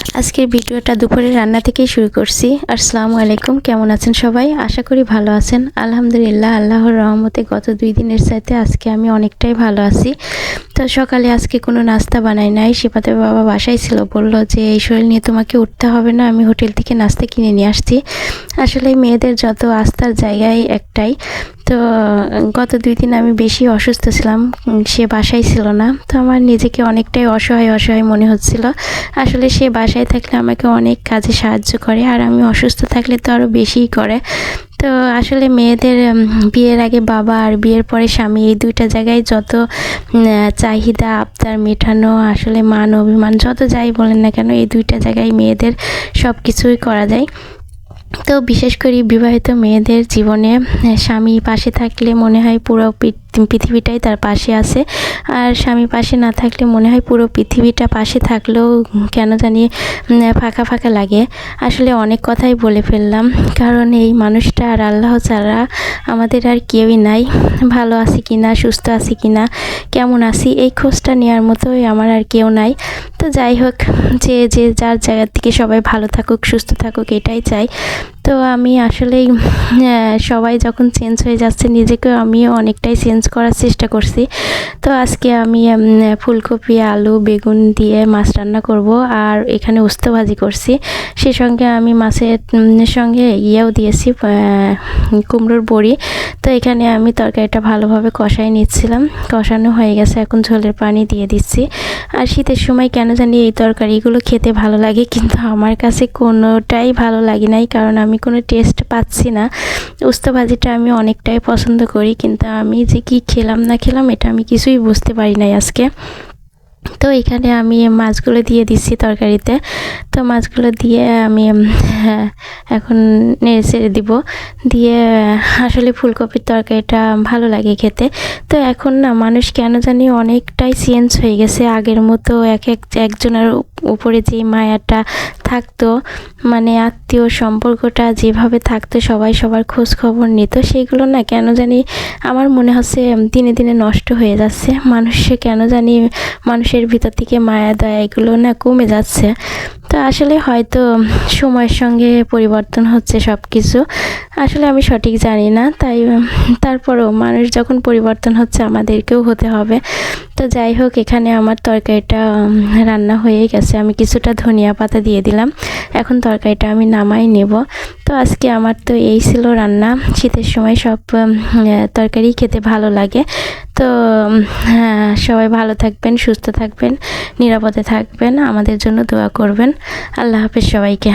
আজকের ভিডিওটা দুপুরে রান্না থেকেই শুরু করছি। আসসালামু আলাইকুম, কেমন আছেন সবাই? আশা করি ভালো আছেন। আলহামদুলিল্লাহ, আল্লাহর রহমতে গত দুই দিনের সাথে আজকে আমি অনেকটাই ভালো আছি। তো সকালে আজকে কোনো নাস্তা বানাই নাই। শিপাতে বাবা বাসায় ছিল, বলল যে, এই শরীর নিয়ে তোমাকে উঠতে হবে না, আমি হোটেল থেকে নাস্তা কিনে নিয়ে আসছি। আসলে মেয়েদের যত আস্থার জায়গায় একটাই তো গত দুই দিন আমি বেশি অসুস্থ ছিলাম সে বাসায় ছিল না। তো আমার নিজেকে অনেকটাই অসহায় অসহায় মনে হচ্ছিল। আসলে সে বাসায় থাকলে আমাকে অনেক কাজে সাহায্য করে, আর আমি অসুস্থ থাকলে তো আরও বেশিই করে। তো আসলে মেয়েদের বিয়ের আগে বাবা আর বিয়ের পরে স্বামী এই দুইটা জায়গায় যত চাহিদা, আবদার মেটানো, আসলে মান, অভিমান, যত যাই বলেন না কেন, এই দুইটা জায়গায় মেয়েদের সব কিছুই করা যায়। তো বিশেষ করে বিবাহিত মেয়েদের জীবনে স্বামী পাশে থাকলে মনে হয় পুরো পৃথিবীটাই তার পাশে আছে। আর স্বামী পাশে না থাকলে মনে হয় পুরো পৃথিবীটা পাশে থাকলেও কেন জানি ফাঁকা ফাঁকা লাগে। আসলে অনেক কথাই বলে ফেললাম, কারণ এই মানুষটা আর আল্লাহ ছাড়া আমাদের আর কেউই নাই। ভালো আছি কি না সুস্থ আছি কি না কেমন আছি, এই খোঁজটা নেওয়ার মতোই আমার আর কেউ নাই। তো যাই হোক, যে যে যার জায়গার থেকে সবাই ভালো থাকুক, সুস্থ থাকুক, এটাই চাই। তো আমি আসলেই সবাই যখন চেঞ্জ হয়ে যাচ্ছে, নিজেকেও আমিও অনেকটাই চেঞ্জ করার চেষ্টা করছি। তো আজকে আমি ফুলকপি, আলু, বেগুন দিয়ে মাছ রান্না করব আর এখানে উস্তো ভাজি করছি। সেই সঙ্গে আমি মাছের সঙ্গে ইয়েও দিয়েছি কুমড়োর বড়ি। তো এখানে আমি তরকারিটা ভালোভাবে কষাই নিচ্ছিলাম। কষানো হয়ে গেছে, এখন ঝোলের পানি দিয়ে দিচ্ছি। আর শীতের সময় কেন জানি এই তরকারিগুলো খেতে ভালো লাগে, কিন্তু আমার কাছে কোনোটাই ভালো লাগে নাই, কারণ আমি কোনো টেস্ট পাচ্ছি না। উস্তা ভাজিটা আমি অনেকটাই পছন্দ করি, কিন্তু আমি যে কি খেলাম না খেলাম, এটা আমি কিছুই বুঝতে পারি নাই আজকে। তো এখানে আমি মাছগুলো দিয়ে দিচ্ছি তরকারিতে। তো মাছগুলো দিয়ে আমি হ্যাঁ, এখন নেড়ে ছেড়ে দিব। দিয়ে আসলে ফুলকপির তরকারিটা ভালো লাগে খেতে। তো এখন না মানুষ কেন জানি অনেকটাই চেঞ্জ হয়ে গেছে। আগের মতো এক এক একজনের উপরে যে মায়াটা থাকতো মানে আত্মীয় সম্পর্কটা যেভাবে থাকতো, সবাই সবার খোঁজ খবর নিত সেইগুলো না কেন জানি আমার মনে হচ্ছে দিনে দিনে নষ্ট হয়ে যাচ্ছে। মানুষে কেন জানি মানুষের ভিতর থেকে মায়া দয়া এগুলো না কমে যাচ্ছে। তো আসলে হয়তো সময়ের সঙ্গে পরিবর্তন হচ্ছে সব কিছু আসলে আমি সঠিক জানি না, তাই তারপরও মানুষ যখন পরিবর্তন হচ্ছে আমাদেরকেও হতে হবে। তো যাই হোক এখানে আমার তরকারিটা রান্না হয়ে গেছে। আমি কিছুটা ধনিয়া পাতা দিয়ে দিলাম। এখন তরকারিটা আমি নামাই নেব। তো আজকে আমার তো এই ছিল রান্না। শীতের সময় সব তরকারি খেতে ভালো লাগে। তো হ্যাঁ, সবাই ভালো থাকবেন সুস্থ থাকবেন নিরাপদে থাকবেন। আমাদের জন্য দোয়া করবেন। আল্লাহ হাফেজ সবাইকে।